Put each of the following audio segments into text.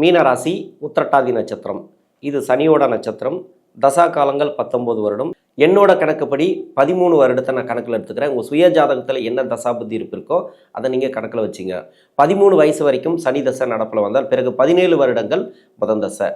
மீனராசி உத்திரட்டாதி நட்சத்திரம். இது சனியோட நட்சத்திரம். தசா காலங்கள் பத்தொன்பது வருடம். என்னோட கணக்குப்படி பதிமூணு வருடத்தை நான் கணக்கில் எடுத்துக்கிறேன். உங்கள் சுய ஜாதகத்தில் என்ன தசா புத்தி இருப்பிருக்கோ அதை நீங்கள் கணக்கில் வச்சிங்க. பதிமூணு வயசு வரைக்கும் சனி தசை நடப்பில் வந்தால் பிறகு பதினேழு வருடங்கள் புதன் தசை.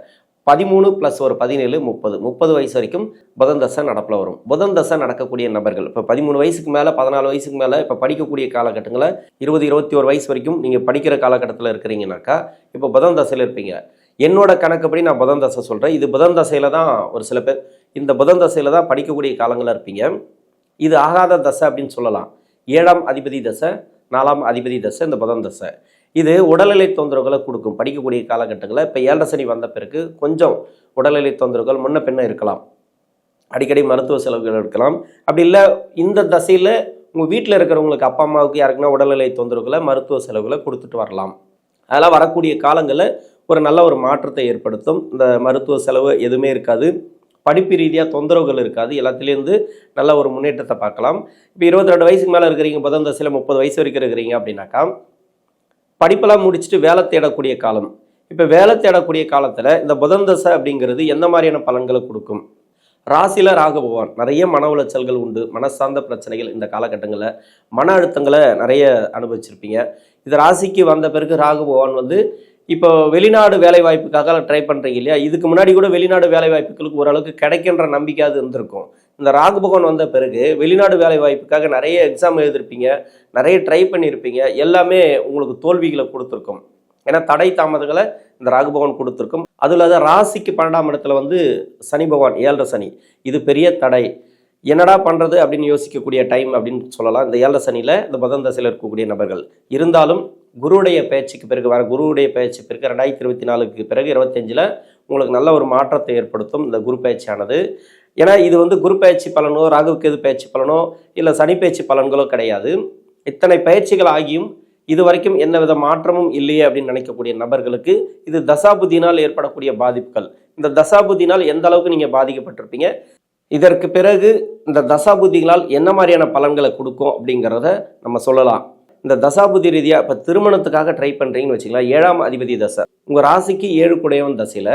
பதிமூணு ப்ளஸ் ஒரு பதினேழு முப்பது. முப்பது வயசு வரைக்கும் புதன் தசை நடப்பில் வரும். புதன் தசை நடக்கக்கூடிய நபர்கள் இப்போ பதிமூணு வயசுக்கு மேலே பதினாலு வயசுக்கு மேலே இப்போ படிக்கக்கூடிய காலகட்டங்களில் இருபது இருபத்தி ஒரு வயசு வரைக்கும் நீங்கள் படிக்கிற காலகட்டத்தில் இருக்கிறீங்கனாக்கா இப்போ புதன் தசையில் இருப்பீங்க. என்னோட கணக்குப்படி நான் புதன் தசை சொல்கிறேன் இது புதன் தசையில் தான் ஒரு சில பேர் இந்த புதன் தசையில் தான் படிக்கக்கூடிய காலங்களில் இருப்பீங்க. இது ஆகாத தசை அப்படின்னு சொல்லலாம். ஏழாம் அதிபதி தசை நாலாம் அதிபதி தசை இந்த புதன் தசை. இது உடல்நிலை தொந்தரவுகளை கொடுக்கும். படிக்கக்கூடிய காலகட்டங்களில் இப்போ ஏழரை சனி வந்த பிறகு கொஞ்சம் உடல்நிலை தொந்தரவுகள் முன்ன பின்ன இருக்கலாம். அடிக்கடி மருத்துவ செலவுகள் இருக்கலாம் அப்படி இல்லை இந்த தசையில் உங்கள் வீட்டில் இருக்கிறவங்களுக்கு அப்பா அம்மாவுக்கு யாருக்குன்னா உடல்நிலை தொந்தரவுகளை மருத்துவ செலவுகளை கொடுத்துட்டு வரலாம். அதெல்லாம் வரக்கூடிய காலங்களில் ஒரு நல்ல ஒரு மாற்றத்தை ஏற்படுத்தும். இந்த மருத்துவ செலவு எதுவுமே இருக்காது. படிப்பு ரீதியாக தொந்தரவுகள் இருக்காது. எல்லாத்துலேருந்து நல்ல ஒரு முன்னேற்றத்தை பார்க்கலாம். இப்போ இருபத்தி ரெண்டு வயசுக்கு மேலே இருக்கிறீங்க புதன் தசையில் முப்பது வயசு வரைக்கும் இருக்கிறீங்க அப்படின்னாக்கா படிப்பெல்லாம் முடிச்சுட்டு வேலை தேடக்கூடிய காலம். இப்போ வேலை தேடக்கூடிய காலத்தில் இந்த புதன் தசை அப்படிங்கிறது எந்த மாதிரியான பலன்களை கொடுக்கும்? ராசியில் ராகு பகவான் நிறைய மன உளைச்சல்கள் உண்டு மனசார்ந்த பிரச்சனைகள் இந்த காலகட்டங்களில் மன அழுத்தங்களை நிறைய அனுபவிச்சிருப்பீங்க. இது ராசிக்கு வந்த பிறகு ராகு பகவான் வந்து இப்போ வெளிநாடு வேலை வாய்ப்புக்காக ட்ரை பண்ணுறீங்க இல்லையா? இதுக்கு முன்னாடி கூட வெளிநாடு வேலை வாய்ப்புகளுக்கு ஓரளவுக்கு கிடைக்கின்ற நம்பிக்கை அது இருந்திருக்கும். இந்த ராகு பகவான் வந்த பிறகு வெளிநாடு வேலை வாய்ப்புக்காக நிறைய எக்ஸாம் எழுதியிருப்பீங்க நிறைய ட்ரை பண்ணியிருப்பீங்க எல்லாமே உங்களுக்கு தோல்விகளை கொடுத்துருக்கும். ஏன்னா தடை தாமதங்களை இந்த ராகு பகவான் கொடுத்துருக்கும். அதுவும் இல்லாத ராசிக்கு பன்னெண்டாம் இடத்துல வந்து சனி பகவான் ஏழரை சனி. இது பெரிய தடை. என்னடா பண்ணுறது அப்படின்னு யோசிக்கக்கூடிய டைம் அப்படின்னு சொல்லலாம். இந்த ஏழரை சனியில் இந்த பதம் தசையில் இருக்கக்கூடிய நபர்கள். இருந்தாலும் குருவுடைய பேச்சுக்கு பிறகு வர குருவுடைய பேச்சு பிறகு ரெண்டாயிரத்தி இருபத்தி நாலுக்கு பிறகு இருபத்தஞ்சில் உங்களுக்கு நல்ல ஒரு மாற்றத்தை ஏற்படுத்தும் இந்த குரு பேச்சானது. ஏன்னா இது வந்து குரு பயிற்சி பலனோ ராகு கேது பயிற்சி பலனோ இல்லை சனி பயிற்சி பலன்களோ கிடையாது. இத்தனை பயிற்சிகள் ஆகியும் இது வரைக்கும் எந்தவித மாற்றமும் இல்லையே அப்படின்னு நினைக்கக்கூடிய நபர்களுக்கு இது தசாபுதினால் ஏற்படக்கூடிய பாதிப்புகள். இந்த தசாபுதினால் எந்த அளவுக்கு நீங்கள் பாதிக்கப்பட்டிருப்பீங்க? இதற்கு பிறகு இந்த தசாபுதிகளால் என்ன மாதிரியான பலன்களை கொடுக்கும் அப்படிங்கிறத நம்ம சொல்லலாம். இந்த தசாபுதி ரீதியாக இப்போ திருமணத்துக்காக ட்ரை பண்ணுறீங்கன்னு வச்சுக்கலாம் ஏழாம் அதிபதி தசை. உங்கள் ராசிக்கு ஏழு குடையவன் தசையில்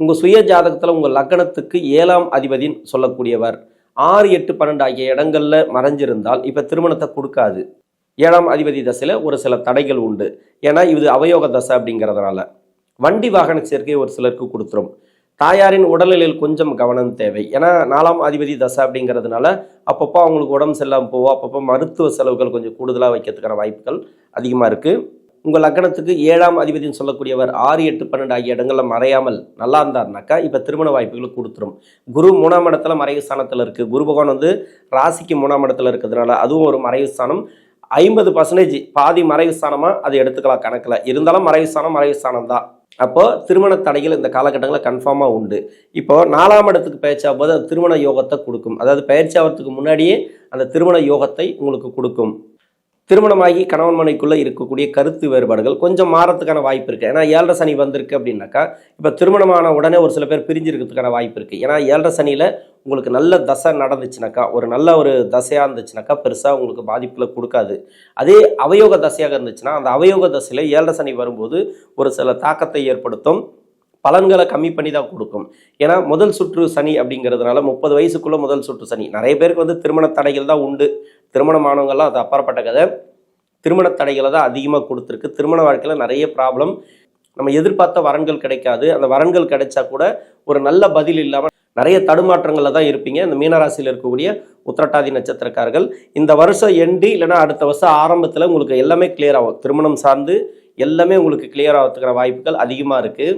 உங்கள் சுய ஜாதகத்தில் உங்கள் லக்னத்துக்கு ஏழாம் அதிபதின்னு சொல்லக்கூடியவர். ஆறு எட்டு பன்னெண்டு ஆகிய இடங்களில் மறைஞ்சிருந்தால் இப்போ திருமணத்தை கொடுக்காது. ஏழாம் அதிபதி தசையில் ஒரு சில தடைகள் உண்டு. ஏன்னா இது அவயோக தசை அப்படிங்கிறதுனால. வண்டி வாகன சேர்க்கை ஒரு சிலருக்கு கொடுத்துரும். தாயாரின் உடல்நிலையில் கொஞ்சம் கவனம் தேவை. ஏன்னா நாலாம் அதிபதி தசை அப்படிங்கிறதுனால அப்பப்போ அவங்களுக்கு உடம்பு சரியில்லாமல் போவோம் அப்பப்போ மருத்துவ செலவுகள் கொஞ்சம் கூடுதலாக வைக்கிறதுக்கான வாய்ப்புகள் அதிகமாக இருக்குது உங்கள் லக்னத்துக்கு ஏழாம் அதிபதினு சொல்லக்கூடியவர் ஆறு எட்டு பன்னெண்டு ஆகிய இடங்களில் மறையாமல் நல்லா இருந்தார்னாக்கா இப்போ திருமண வாய்ப்புகளை கொடுத்துரும். குரு மூணாம் இடத்துல மறைவு ஸ்தானத்தில் இருக்குது குரு பகவான் வந்து ராசிக்கு மூணாம் இடத்துல இருக்கிறதுனால அதுவும் ஒரு மறைவு ஸ்தானம். ஐம்பது பர்சன்டேஜ் பாதி மறைவு ஸ்தானமாக அது எடுத்துக்கலாம் கணக்கில். இருந்தாலும் மறைவு ஸ்தானம் மறைவு ஸ்தானம் தான். அப்போது திருமண தடைகள் இந்த காலகட்டங்களில் கன்ஃபார்மாக உண்டு. இப்போது நாலாம் இடத்துக்கு பயிற்சி போது அது திருமண யோகத்தை கொடுக்கும். அதாவது பயிற்சி ஆகிறதுக்கு முன்னாடியே அந்த திருமண யோகத்தை உங்களுக்கு கொடுக்கும். திருமணமாகி கணவன் மனைக்குள்ளே இருக்கக்கூடிய கருத்து வேறுபாடுகள் கொஞ்சம் மாறத்துக்கான வாய்ப்பு இருக்குது ஏன்னா ஏழரை சனி வந்திருக்கு அப்படின்னாக்கா இப்போ திருமணமான உடனே ஒரு சில பேர் பிரிஞ்சிருக்கிறதுக்கான வாய்ப்பு இருக்குது ஏன்னா ஏழரை சனியில் உங்களுக்கு நல்ல தசை நடந்துச்சுனாக்கா ஒரு நல்ல ஒரு தசையாக இருந்துச்சுனாக்கா பெருசாக உங்களுக்கு பாதிப்பில் கொடுக்காது. அதே அவயோக தசையாக இருந்துச்சுன்னா அந்த அவயோக தசையில் ஏழரை சனி வரும்போது ஒரு சில தாக்கத்தை ஏற்படுத்தும். பலன்களை கம்மி பண்ணி தான் கொடுக்கும். ஏன்னா முதல் சுற்று சனி அப்படிங்கிறதுனால முப்பது வயசுக்குள்ள முதல் சுற்று சனி. நிறைய பேருக்கு வந்து திருமண தடைகள் தான் உண்டு. திருமணமானவங்கள்லாம் அது அப்பாற்பட்ட கதை திருமண தடைகளை தான் அதிகமாக கொடுத்துருக்கு. திருமண வாழ்க்கையில் நிறைய ப்ராப்ளம் நம்ம எதிர்பார்த்த வரன்கள் கிடைக்காது. அந்த வரன்கள் கிடைச்சா கூட ஒரு நல்ல பதில் இல்லாமல் நிறைய தடுமாற்றங்களில் தான் இருப்பீங்க. இந்த மீனராசியில் இருக்கக்கூடிய உத்திரட்டாதி நட்சத்திரக்காரர்கள் இந்த வருஷம் எண்டி இல்லைன்னா அடுத்த வருஷம் ஆரம்பத்தில் உங்களுக்கு எல்லாமே கிளியர் ஆகும். திருமணம் சார்ந்து எல்லாமே உங்களுக்கு கிளியர் ஆகிறதுக்கிற வாய்ப்புகள் அதிகமாக இருக்குது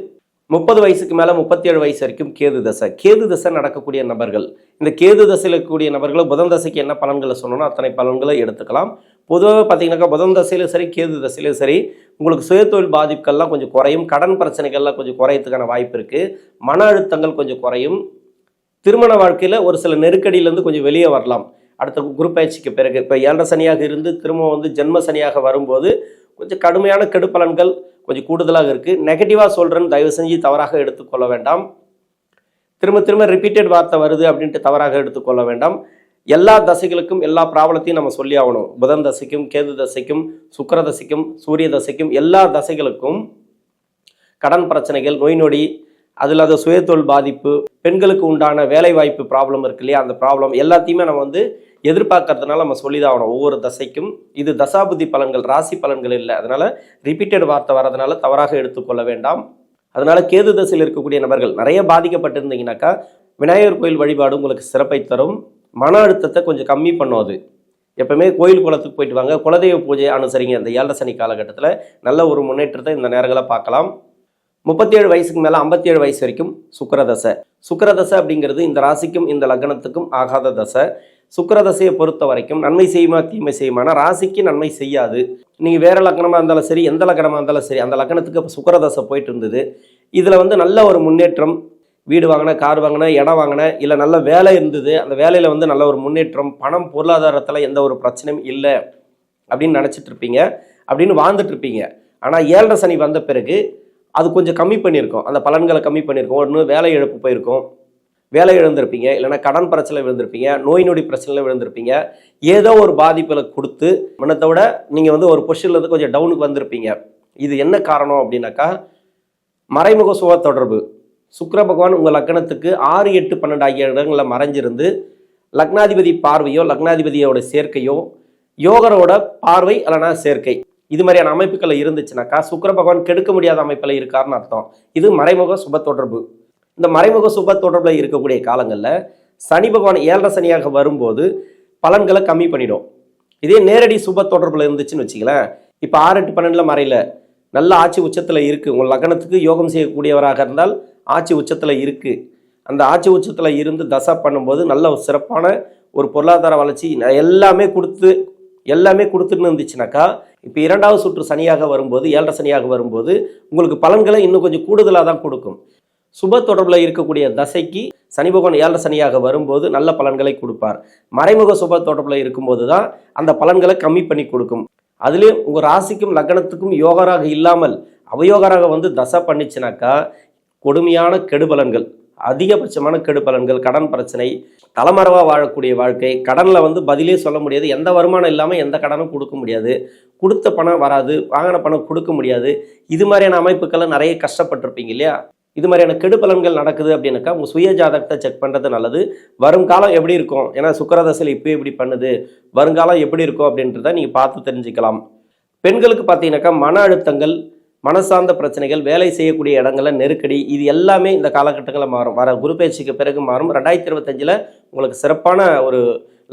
முப்பது வயசுக்கு மேலே முப்பத்தி ஏழு வயசு வரைக்கும் கேது தசை. கேது தசை நடக்கக்கூடிய நபர்கள். இந்த கேது தசையில் இருக்கக்கூடிய நபர்களை புதன் தசைக்கு என்ன பலன்களை சொன்னோன்னா அத்தனை பலன்களை எடுத்துக்கலாம். பொதுவாக பார்த்தீங்கன்னாக்கா புதன் தசையிலும் சரி கேது தசையிலும் சரி உங்களுக்கு சுயதொழில் பாதிப்புகள்லாம் கொஞ்சம் குறையும். கடன் பிரச்சனைகள்லாம் கொஞ்சம் குறையத்துக்கான வாய்ப்பு இருக்குது மன அழுத்தங்கள் கொஞ்சம் குறையும். திருமண வாழ்க்கையில் ஒரு சில நெருக்கடியிலேருந்து கொஞ்சம் வெளியே வரலாம். அடுத்த குரு பயிற்சிக்கு பிறகு இப்போ ஏழரை சனியாக இருந்து திரும்ப வந்து ஜென்ம சனியாக வரும்போது கொஞ்சம் கடுமையான கெடுப்பலன்கள் கொஞ்சம் கூடுதலாக இருக்குது நெகட்டிவாக சொல்கிறேன்னு தயவு செஞ்சு தவறாக எடுத்துக்கொள்ள வேண்டாம். திரும்ப திரும்ப ரிப்பீட்டட் வார்த்தை வருது அப்படின்ட்டு தவறாக எடுத்துக்கொள்ள வேண்டாம். எல்லா தசைகளுக்கும் எல்லா ப்ராப்ளத்தையும் நம்ம சொல்லி ஆகணும். புதன் தசைக்கும் கேது தசைக்கும் சுக்கர தசைக்கும் சூரிய தசைக்கும் எல்லா தசைகளுக்கும் கடன் பிரச்சனைகள் நோய் நொடி அது இல்லாத சுயத்தொழில் பாதிப்பு பெண்களுக்கு உண்டான வேலைவாய்ப்பு ப்ராப்ளம் இருக்கு இல்லையா? அந்த ப்ராப்ளம் எல்லாத்தையுமே நம்ம வந்து எதிர்பார்க்கறதுனால நம்ம சொல்லிதான் ஆகணும். ஒவ்வொரு தசைக்கும். இது தசாபுதி பலன்கள் ராசி பலன்கள் இல்லை. அதனால ரிப்பீட்டட் வார்த்தை வரதுனால தவறாக எடுத்துக்கொள்ள வேண்டாம். அதனால கேது தசையில் இருக்கக்கூடிய நபர்கள் நிறைய பாதிக்கப்பட்டிருந்தீங்கன்னாக்கா விநாயகர் கோயில் வழிபாடு உங்களுக்கு சிறப்பை தரும். மன அழுத்தத்தை கொஞ்சம் கம்மி பண்ணும் அது. எப்பவுமே கோயில் குளத்துக்கு போயிட்டு வாங்க. குலதெய்வ பூஜை அனுசரிங்க. இந்த ஏழரை சனி காலகட்டத்தில் நல்ல ஒரு முன்னேற்றத்தை இந்த நேரங்களை பார்க்கலாம். முப்பத்தேழு வயசுக்கு மேலே ஐம்பத்தேழு வயசு வரைக்கும் சுக்கரதசை. சுக்கரதசை அப்படிங்கிறது இந்த ராசிக்கும் இந்த லக்னத்துக்கும் ஆகாத தசை. சுக்கரதசையை பொறுத்த வரைக்கும் நன்மை செய்யுமா தீமை செய்யுமானா ராசிக்கு நன்மை செய்யாது. நீங்கள் வேறு லக்னமாக இருந்தாலும் சரி எந்த லக்னமாக இருந்தாலும் சரி அந்த லக்னத்துக்கு இப்போ சுக்கரதசை போயிட்டு இருந்தது. இதில் வந்து நல்ல ஒரு முன்னேற்றம் வீடு வாங்கின கார் வாங்கின இடம் வாங்கின இல்லை நல்ல வேலை இருந்தது அந்த வேலையில் வந்து நல்ல ஒரு முன்னேற்றம் பணம் பொருளாதாரத்தில் எந்த ஒரு பிரச்சனையும் இல்லை அப்படின்னு நினச்சிட்டு இருப்பீங்க. அப்படின்னு வாழ்ந்துட்டு இருப்பீங்க. ஆனால் ஏழரை சனி வந்த பிறகு அது கொஞ்சம் கம்மி பண்ணியிருக்கோம். அந்த பலன்களை கம்மி பண்ணியிருக்கோம். ஒன்று வேலை இழப்பு போயிருக்கும். வேலை இழந்திருப்பீங்க. இல்லைன்னா கடன் பிரச்சனை விழுந்திருப்பீங்க. நோய் நொடி பிரச்சனையில் விழுந்திருப்பீங்க. ஏதோ ஒரு பாதிப்பில் கொடுத்து மனத்தை விட நீங்கள் வந்து ஒரு பொஷனில் கொஞ்சம் டவுனுக்கு வந்திருப்பீங்க. இது என்ன காரணம் அப்படின்னாக்கா மறைமுக சுக தொடர்பு. சுக்கர பகவான் உங்கள் லக்னத்துக்கு ஆறு எட்டு பன்னெண்டு ஆகிய இடங்களில் மறைஞ்சிருந்து லக்னாதிபதி பார்வையோ லக்னாதிபதியோட சேர்க்கையோ யோகரோட பார்வை இல்லைனா சேர்க்கை. இது மாதிரியான அமைப்புகள் இருந்துச்சுனாக்கா சுக்கிர பகவான் கெடுக்க முடியாத அமைப்பில் இருக்காருன்னு அர்த்தம். இது மறைமுக சுப தொடர்பு. இந்த மறைமுக சுப தொடர்பில் இருக்கக்கூடிய காலங்களில் சனி பகவான் ஏழரை சனியாக வரும்போது பலன்களை கம்மி பண்ணிடும். இதே நேரடி சுப தொடர்பில் இருந்துச்சுன்னு வச்சுங்களேன் இப்போ ஆறு எட்டு பன்னெண்டில் மறையில நல்ல ஆட்சி உச்சத்தில் இருக்குது உங்கள் லக்னத்துக்கு யோகம் செய்யக்கூடியவராக இருந்தால் ஆட்சி உச்சத்தில் இருக்குது அந்த ஆட்சி உச்சத்தில் இருந்து தசா பண்ணும்போது நல்ல ஒரு சிறப்பான ஒரு பொருளாதார வளர்ச்சி எல்லாமே கொடுத்து எல்லாமே கொடுத்துன்னு இருந்துச்சுனாக்கா இப்போ இரண்டாவது சுற்று சனியாக வரும்போது ஏழரை சனியாக வரும்போது உங்களுக்கு பலன்களை இன்னும் கொஞ்சம் கூடுதலாக தான் கொடுக்கும். சுப தொடர்பில் இருக்கக்கூடிய தசைக்கு சனி பகவான் ஏழரை சனியாக வரும்போது நல்ல பலன்களை கொடுப்பார். மறைமுக சுப தொடர்பில் இருக்கும்போது தான் அந்த பலன்களை கம்மி பண்ணி கொடுக்கும். அதுலேயும் உங்கள் ராசிக்கும் லக்னத்துக்கும் யோகராக இல்லாமல் அவயோகராக வந்து தசை பண்ணிச்சுனாக்கா கொடுமையான கெடுபலன்கள் அதிகபட்சமான கெடுபலன்கள் கடன் பிரச்சனை தலைமறைவாக வாழக்கூடிய வாழ்க்கை கடனில் வந்து பதிலே சொல்ல முடியாது எந்த வருமானம் இல்லாமல் எந்த கடனும் கொடுக்க முடியாது. கொடுத்த பணம் வராது வாங்கின பணம் கொடுக்க முடியாது. இது மாதிரியான அமைப்புகளை நிறைய கஷ்டப்பட்டிருப்பீங்க இல்லையா? இது மாதிரியான கெடுபலன்கள் நடக்குது அப்படின்னாக்கா உங்கள் சுய ஜாதகத்தை செக் பண்ணுறது நல்லது. வருங்காலம் எப்படி இருக்கும்? ஏன்னா சுக்கரதசையில் இப்போ இப்படி பண்ணுது. வருங்காலம் எப்படி இருக்கும் அப்படின்றத நீங்கள் பார்த்து தெரிஞ்சுக்கலாம். பெண்களுக்கு பார்த்தீங்கன்னாக்கா மன அழுத்தங்கள் மனசார்ந்த பிரச்சனைகள் வேலை செய்யக்கூடிய இடங்களில் நெருக்கடி இது எல்லாமே இந்த காலகட்டங்களில் மாறும். வர குரு பயிற்சிக்கு பிறகு மாறும். ரெண்டாயிரத்தி இருபத்தஞ்சில் உங்களுக்கு சிறப்பான ஒரு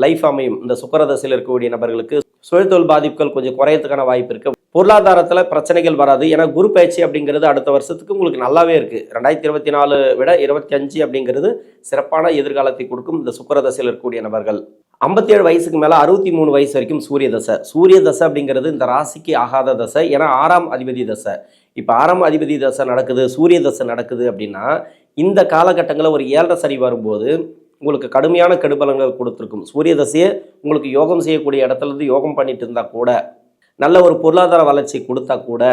லைஃப் அமையும். இந்த சுக்கரதசையில் இருக்கக்கூடிய நபர்களுக்கு சுழித்தொழில் பாதிப்புகள் கொஞ்சம் குறையத்துக்கான வாய்ப்பு இருக்கு. பொருளாதாரத்தில் பிரச்சனைகள் வராது. ஏன்னா குரு பயிற்சி அப்படிங்கிறது அடுத்த வருஷத்துக்கு உங்களுக்கு நல்லாவே இருக்கு. ரெண்டாயிரத்தி இருபத்தி நாலு விட இருபத்தி அஞ்சு அப்படிங்கிறது சிறப்பான எதிர்காலத்தை கொடுக்கும் இந்த சுக்கரதசையில் இருக்கக்கூடிய நபர்கள். ஐம்பத்தி ஏழு வயசுக்கு மேலே அறுபத்தி மூணு வயசு வரைக்கும் சூரிய தசை. சூரிய தசை அப்படிங்கிறது இந்த ராசிக்கு ஆகாத தசை. ஏன்னா ஆறாம் அதிபதி தசை. இப்போ ஆறாம் அதிபதி தசை நடக்குது சூரிய தசை நடக்குது அப்படின்னா இந்த காலகட்டங்களில் ஒரு ஏழரை சரி வரும்போது உங்களுக்கு கடுமையான கெடுபலங்கள் கொடுத்துருக்கும். சூரிய தசையை உங்களுக்கு யோகம் செய்யக்கூடிய இடத்துல இருந்து யோகம் பண்ணிட்டு இருந்தால் கூட நல்ல ஒரு பொருளாதார வளர்ச்சி கொடுத்தா கூட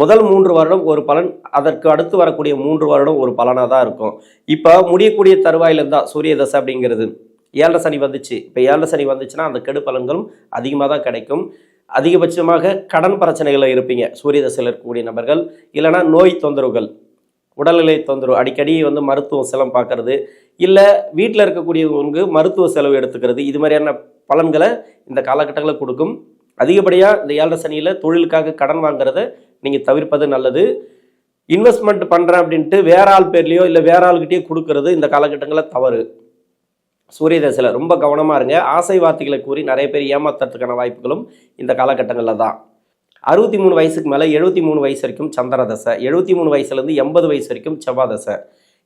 முதல் மூன்று வருடம் ஒரு பலன் அதற்கு அடுத்து வரக்கூடிய மூன்று வருடம் ஒரு பலனாக தான் இருக்கும். இப்போ முடியக்கூடிய தருவாயில் இருந்தால் சூரிய தசை அப்படிங்கிறது ஏழரை சனி வந்துச்சு. இப்போ ஏழரை சனி வந்துச்சுன்னா அந்த கெடு பலன்களும் அதிகமாக தான் கிடைக்கும். அதிகபட்சமாக கடன் பிரச்சனைகளில் இருப்பீங்க. சூரிய தசையில் இருக்கக்கூடிய நபர்கள் இல்லைன்னா நோய் தொந்தரவுகள் உடல்நிலை தொந்தரவு அடிக்கடி வந்து மருத்துவம் சிலம் பார்க்கறது இல்லை வீட்டில் இருக்கக்கூடியவங்க மருத்துவ செலவு எடுத்துக்கிறது இது மாதிரியான பலன்களை இந்த காலகட்டங்களில் கொடுக்கும். அதிகப்படியாக இந்த ஏழரை சனியில் தொழிலுக்காக கடன் வாங்குறத நீங்கள் தவிர்ப்பது நல்லது. இன்வெஸ்ட்மெண்ட் பண்ணுறேன் அப்படின்ட்டு வேற ஆள் பேர்லையோ இல்லை வேற ஆள்கிட்டயோ கொடுக்கறது இந்த காலகட்டங்களில் தவறு. சூரிய தசையில் ரொம்ப கவனமாக இருங்க. ஆசை வார்த்தைகளை கூறி நிறைய பேர் ஏமாத்துறதுக்கான வாய்ப்புகளும் இந்த காலகட்டங்களில் தான். அறுபத்தி மூணு வயசுக்கு மேலே எழுபத்தி மூணு வயசு வரைக்கும் சந்திர தசை எழுபத்தி மூணு வயசுலேருந்து எண்பது வயசு வரைக்கும் செவ்வாய் தசை.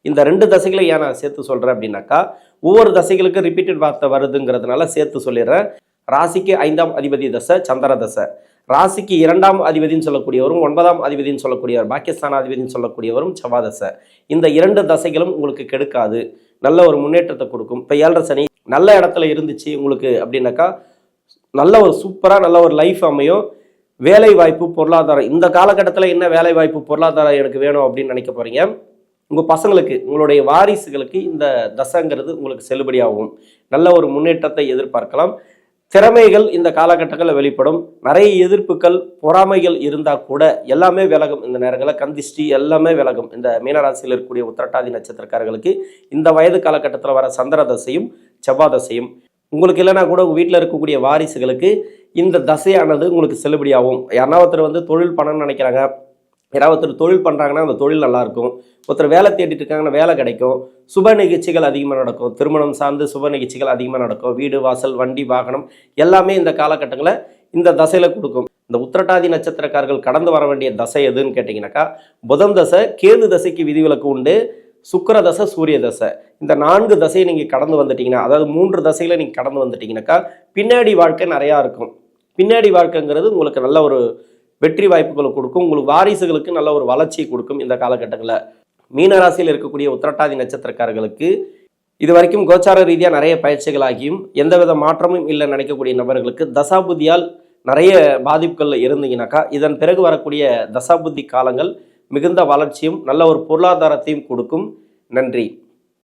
இந்த ரெண்டு தசைகளை ஏன் நான் சேர்த்து சொல்கிறேன் அப்படின்னாக்கா ஒவ்வொரு தசைகளுக்கும் ரிப்பீட்டட் வார்த்தை வருதுங்கிறதுனால சேர்த்து சொல்லிடுறேன். ராசிக்கு ஐந்தாம் அதிபதி தசை சந்திர தசை. ராசிக்கு இரண்டாம் அதிபதினு சொல்லக்கூடியவரும் ஒன்பதாம் அதிபதினு சொல்லக்கூடியவர் பாகிஸ்தானாதிபதினு சொல்லக்கூடியவரும் செவ்வாதசை இந்த இரண்டு தசைகளும் உங்களுக்கு கெடுக்காது. நல்ல ஒரு முன்னேற்றத்தை கொடுக்கும். இப்போ ஏழரை சனி நல்ல இடத்துல இருந்துச்சு உங்களுக்கு அப்படின்னாக்கா நல்ல ஒரு சூப்பராக நல்ல ஒரு லைஃப் அமையும். வேலை வாய்ப்பு பொருளாதாரம். இந்த காலகட்டத்தில் என்ன வேலை வாய்ப்பு பொருளாதாரம் எனக்கு வேணும் அப்படின்னு நினைக்க போகிறீங்க உங்கள் பசங்களுக்கு உங்களுடைய வாரிசுகளுக்கு இந்த தசைங்கிறது உங்களுக்கு செல்லுபடியாகும். நல்ல ஒரு முன்னேற்றத்தை எதிர்பார்க்கலாம். திறமைகள் இந்த காலகட்டங்களில் வெளிப்படும். நிறைய எதிர்ப்புகள் பொறாமைகள் இருந்தால் கூட எல்லாமே விலகும் இந்த நேரங்களில். கந்திஷ்டி எல்லாமே விலகும். இந்த மீனராசியில் இருக்கக்கூடிய உத்திரட்டாதி நட்சத்திரக்காரர்களுக்கு இந்த வயது காலகட்டத்தில் வர சந்திர தசையும் செவ்வாய் தசையும். உங்களுக்கு இல்லைனா கூட உங்கள் வீட்டில் இருக்கக்கூடிய வாரிசுகளுக்கு இந்த தசையானது உங்களுக்கு செல்லுபடியாகும். யாருன்னா ஒருத்தர் வந்து தொழில் பண்ணணும்னு நினைக்கிறாங்க. யாராவது ஒருத்தர் தொழில் பண்ணுறாங்கன்னா அந்த தொழில் நல்லாயிருக்கும். ஒருத்தர் வேலை தேடிட்டு இருக்காங்கன்னா வேலை கிடைக்கும். சுப நிகழ்ச்சிகள் அதிகமாக நடக்கும். திருமணம் சார்ந்து சுப நிகழ்ச்சிகள் அதிகமாக நடக்கும். வீடு வாசல் வண்டி வாகனம் எல்லாமே இந்த காலகட்டங்களில் இந்த தசையில் கொடுக்கும். இந்த உத்திரட்டாதி நட்சத்திரக்காரர்கள் கடந்து வர வேண்டிய தசை எதுன்னு கேட்டிங்கனாக்கா புதன் தசை கேது தசைக்கு விதிவிலக்கு உண்டு. சுக்கர தசை சூரிய தசை. இந்த நான்கு தசையை நீங்கள் கடந்து வந்துட்டீங்கன்னா அதாவது மூன்று தசையில் நீங்கள் கடந்து வந்துட்டீங்கன்னாக்கா பின்னாடி வாழ்க்கை நிறையா இருக்கும். பின்னாடி வாழ்க்கைங்கிறது உங்களுக்கு நல்ல ஒரு வெற்றி வாய்ப்புகளை கொடுக்கும். உங்களுக்கு வாரிசுகளுக்கு நல்ல ஒரு வளர்ச்சியை கொடுக்கும் இந்த காலகட்டங்களில். மீனராசியில் இருக்கக்கூடிய உத்திரட்டாதி நட்சத்திரக்காரர்களுக்கு இது வரைக்கும் கோச்சார ரீதியாக நிறைய பயிற்சிகளாகியும் எந்தவித மாற்றமும் இல்லை நினைக்கக்கூடிய நபர்களுக்கு தசாபுதியால் நிறைய பாதிப்புகளில் இருந்தீங்கனாக்கா இதன் பிறகு வரக்கூடிய தசாபுத்தி காலங்கள் மிகுந்த வளர்ச்சியும் நல்ல ஒரு பொருளாதாரத்தையும் கொடுக்கும். நன்றி.